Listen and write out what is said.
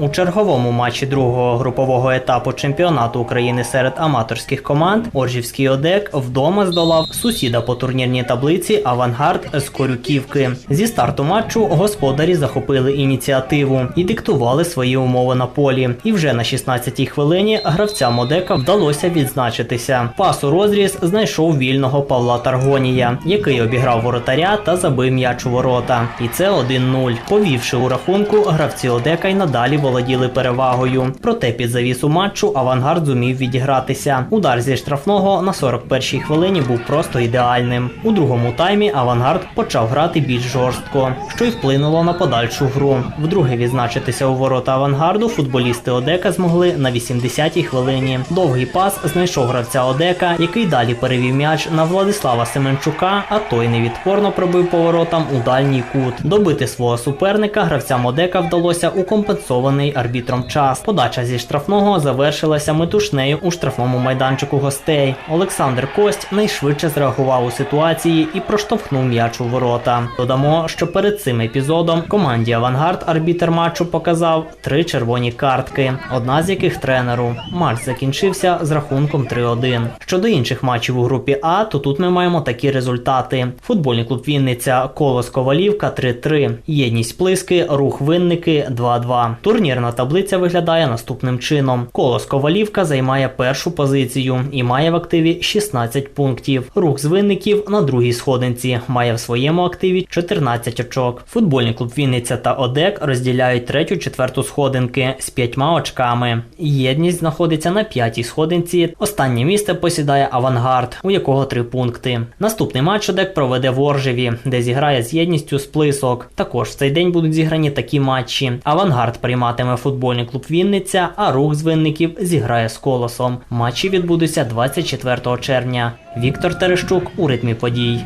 У черговому матчі другого групового етапу чемпіонату України серед аматорських команд Оржівський ОДЕК вдома здолав сусіда по турнірній таблиці Авангард з Корюківки. Зі старту матчу господарі захопили ініціативу і диктували свої умови на полі. І вже на 16-й хвилині гравцям ОДЕКа вдалося відзначитися. Пас у розріз знайшов вільного Павла Таргонія, який обіграв воротаря та забив м'яч у ворота. І це 1-0. Повівши у рахунку, гравці ОДЕКа й надалі володіли перевагою. Проте під завісу матчу авангард зумів відігратися. Удар зі штрафного на 41-й хвилині був просто ідеальним. У другому таймі авангард почав грати більш жорстко, що й вплинуло на подальшу гру. Вдруге відзначитися у ворота авангарду футболісти Одека змогли на 80-й хвилині. Довгий пас знайшов гравця Одека, який далі перевів м'яч на Владислава Семенчука, а той невідпорно пробив поворотам у дальній кут. Добити свого суперника гравцям Одека вдалося у компенсований арбітром час. Подача зі штрафного завершилася метушнею у штрафному майданчику гостей. Олександр Кость найшвидше зреагував у ситуації і проштовхнув м'яч у ворота. Додамо, що перед цим епізодом команді Авангард арбітер матчу показав три червоні картки, одна з яких тренеру. Матч закінчився з рахунком 3-1. Щодо інших матчів у групі А, то тут ми маємо такі результати: футбольний клуб Вінниця Колос Ковалівка 3-3, єдність Плиски, рух Винники 2-2. Турнірна таблиця виглядає наступним чином: Колос Ковалівка займає першу позицію і має в активі 16 пунктів. Рух з винників на другій сходинці має в своєму активі 14 очок. Футбольний клуб Вінниця та ОДЕК розділяють третю, четверту сходинки з п'ятьма очками. Єдність знаходиться на п'ятій сходинці. Останнє місце посідає Авангард, у якого три пункти. Наступний матч ОДЕК проведе в Оржеві, де зіграє з єдністю сплисок. Також в цей день будуть зіграні такі матчі. Авангард прийматиме футбольний клуб Вінниця, а рух з винників зіграє з колосом. Матчі відбудуться 24 червня. Віктор Терещук у ритмі подій.